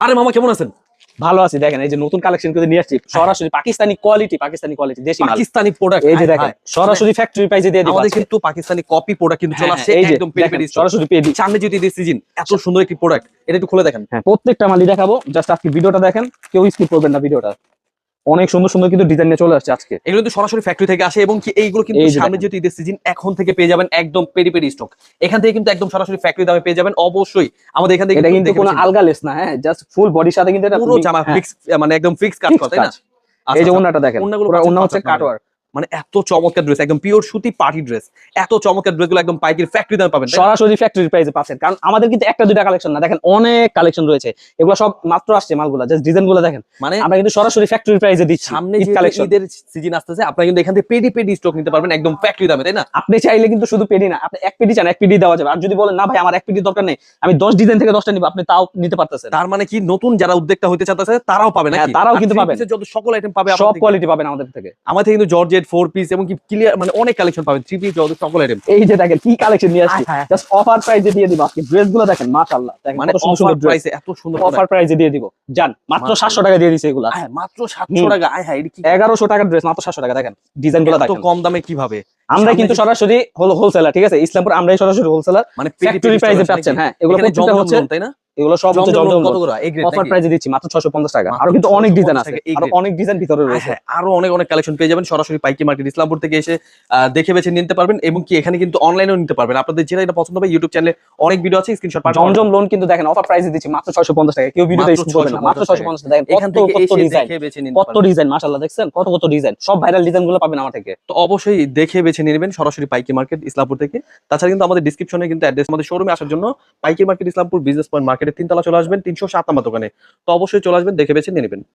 আরে মামা কেমন আছেন? ভালো আছি দেখেন এই যে নতুন কালেকশন করে নিয়ে আসছি। সরাসরি পাকিস্তানি কোয়ালিটি পাকিস্তানি কোয়ালিটি দেশি পাকিস্তানি প্রোডাক্ট এই যে দেখেন সরাসরি ফ্যাক্টরি প্রাইসে দিয়ে দিব আমাদের কিন্তু পাকিস্তানি কপি প্রোডাক্ট কিন্তু চলে আসে আসছে একদম পেরি পেরি সরাসরি পেডি সামনে যদি দিছি সিজন এত সুন্দর একটি প্রোডাক্ট এটা একটু খুলে দেখেন। হ্যাঁ প্রত্যেকটা মালই দেখাবো জাস্ট আজকে ভিডিওটা দেখেন কেউ স্কিপ করবেন না ভিডিওটা। অনেক সুন্দর সুন্দর কিন্তু ডিজাইন নিয়ে চলে আসছে আজকে। এগুলো কিন্তু সরাসরি ফ্যাক্টরি থেকে আসে এবং কি এইগুলো কিন্তু সামনে। যেহেতু ঈদের সিজন এখন থেকে পেয়ে যাবেন একদম পেরি পেরি স্টক এখান থেকে কিন্তু একদম সরাসরি ফ্যাক্টরি দামে পেয়ে যাবেন অবশ্যই। আমাদের এখান থেকে এটা কিন্তু কোনো আলগা লেস না হ্যাঁ জাস্ট ফুল বডির সাথে কিন্তু এটা পুরো জামা হ্যাঁ, ফিক্স মানে একদম ফিক্স কাজ fixed করা তাই না? আচ্ছা, এই যে আচ্ছা। ওন্নাটা দেখেন ওন্নাগুলো ওন্না হচ্ছে কাটওয়ার্ক কাটওয়ার মানে এত চমৎকার ড্রেস একদম পিওর সুতি পার্টি ড্রেস এত চমৎকার ড্রেসগুলো একদম পাইকারি ফ্যাক্টরি দামে পাবেন। সরাসরি ফ্যাক্টরি প্রাইসে পাচ্ছেন। কারণ আমাদের কিন্তু একটা দুইটা কালেকশন না। দেখেন অনেক কালেকশন রয়েছে। এগুলো সব মাত্র আসছে মালগুলা জাস্ট ডিজাইনগুলো দেখেন। মানে আমরা কিন্তু সরাসরি ফ্যাক্টরি প্রাইসে দিচ্ছি সামনে যে ঈদের সিজন আসতেছে আপনারা কিন্তু এখান থেকে পেডি পেডি স্টক নিতে পারবেন একদম ফ্যাক্টরি দামে তাই না? আপনি চাইলে কিন্তু শুধু পেডি না আপনি এক পেডি চান এক পেডি দেওয়া যাবে। আর যদি বলেন না ভাই আমার এক পেডি দরকার নেই আমি দশ ডিজাইন থেকে দশটা নিব আপনি তাও নিতে পারতেছেন। তার মানে কি নতুন যারা উদ্যোক্তা হতে চাচ্ছে তারাও পাবে না হ্যাঁ, তারাও কিন্তু পাবেন। যত সকল আইটেম পাবে সব। কোয়ালিটি পাবেন আমাদের থেকে। আমাদের থেকে কিন্তু জর্জেট ফোর পিস এবং কি ক্লিয়ার মানে অনেক কালেকশন পাবেন থ্রি পিস যত সকল আইটেম এই যে দেখেন কি কালেকশন নিয়ে আসছি? জাস্ট অফার প্রাইসে দিয়ে দিব আজকে। ড্রেসগুলো দেখেন মাশাআল্লাহ। দেখেন মানে অফার প্রাইসে এত সুন্দর অফার প্রাইসে দিয়ে দিব। জান মাত্র মাশাআল্লাহ। সাতশো টাকা দিয়ে দিছে এগুলা। হ্যাঁ মাত্র 700 টাকা। আয় হ্যাঁ এটা কি এগারোশো টাকার ড্রেস মাত্র সাতশো টাকা দেখেন। ডিজাইনগুলো এত কম দামে কীভাবে? আমরা কিন্তু সরাসরি হোলসেলার ঠিক আছে? ইসলামপুর আমরাই সরাসরি হোলসেলার মানে ফ্যাক্টরি প্রাইসে পাচ্ছেন হ্যাঁ এগুলো এগুলো হচ্ছে তাই না? এগুলো সব হচ্ছে করে অফার প্রাইসে দিচ্ছি মাত্র 650 টাকা। আরও কিন্তু অনেক ডিজাইন আছে। আরও। অনেক ডিজাইন ভিতরে রয়েছে। হ্যাঁ আরও অনেক অনেক কালেকশন পেয়ে যাবেন। সরাসরি পাইকি মার্কেট ইসলামপুর থেকে এসে দেখে বেছে নিতে পারবেন এবং কি এখানে কিন্তু অনলাইনেও নিতে পারবেন। আপনাদের যেটা এটা পছন্দ হবে ইউটিউব চ্যানেলে অনেক ভিডিও আছে স্ক্রিনশট পাঠান জমজম লোন কিন্তু দেখেন অফার প্রাইসে দিচ্ছি মাত্র 650 টাকা। কেউ ভিডিওতে স্কিপ করবেন না। মাত্র 650 650 টাকা। দেখেন এখান থেকে কত ডিজাইন কত ডিজাইন মাশাআল্লাহ দেখছেন? কত কত ডিজাইন সব ভাইরাল ডিজাইনগুলো পাবেন আমার থেকে। তো অবশ্যই দেখে বেছে নেবেন সরাসরি পাইকি মার্কেট ইসলামপুর থেকে। তাছাড়া কিন্তু আমাদের ডিসক্রিপশনে কিন্তু অ্যাড্রেস আমাদের শোরুমে আসার জন্য পাইকি মার্কেট ইসলামপুর বিজনেস পয়েন্ট মার্কেটের তিনতলা চলে আসবেন, তিনশো সাত দোকানে। তো অবশ্যই চলে আসবেন, দেখে বেছে নিয়ে নেবেন।